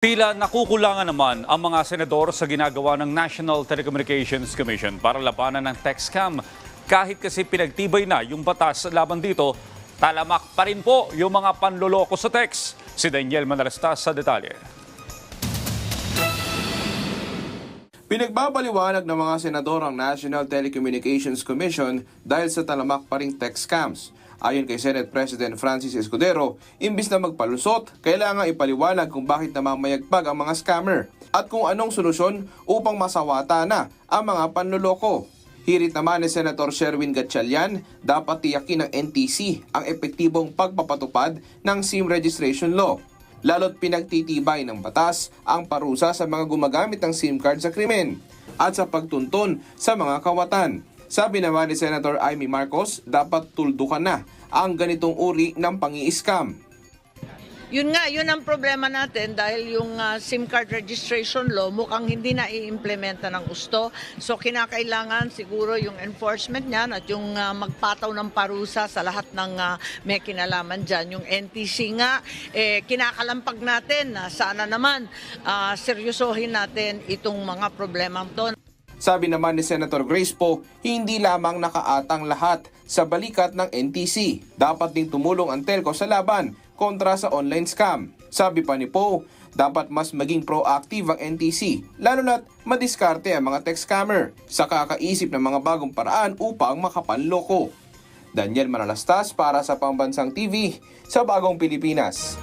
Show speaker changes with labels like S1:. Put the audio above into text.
S1: Tila nakukulangan naman ang mga senador sa ginagawa ng National Telecommunications Commission para labanan ng text scam. Kahit kasi pinagtibay na yung batas laban dito, talamak pa rin po yung mga panloloko sa text. Si Daniel Manalastas sa detalye.
S2: Pinagbabaliwanag ng mga senador ang National Telecommunications Commission dahil sa talamak pa ring text scams. Ayon kay Senate President Francis Escudero, imbis na magpalusot, kailangan ipaliwanag kung bakit namamayagpag ang mga scammer at kung anong solusyon upang masawata na ang mga panloloko. Hirit naman ni Senator Sherwin Gatchalian, dapat tiyakin ng NTC ang epektibong pagpapatupad ng SIM registration law lalo't pinagtitibay ng batas ang parusa sa mga gumagamit ng SIM card sa krimen at sa pagtuntun sa mga kawatan. Sabi naman ni Senator Amy Marcos, dapat tuldukan na ang ganitong uri ng pangi-scam.
S3: Yun nga, yun ang problema natin dahil yung ah, SIM card registration law mukhang hindi na i-implementa ng gusto. So kinakailangan siguro yung enforcement niyan at yung ah, magpataw ng parusa sa lahat ng ah, may kinalaman dyan. Yung NTC nga, eh, kinakalampag natin na sana naman ah, seryosohin natin itong mga problema to.
S2: Sabi naman ni Senator Grace Poe, hindi lamang nakaatang lahat sa balikat ng NTC. Dapat ding tumulong ang telco sa laban kontra sa online scam. Sabi pa ni Poe, dapat mas maging proactive ang NTC, lalo na't madiskarte ang mga text scammer sa kakaisip ng mga bagong paraan upang makapanloko. Daniel Manalastas para sa Pambansang TV sa Bagong Pilipinas.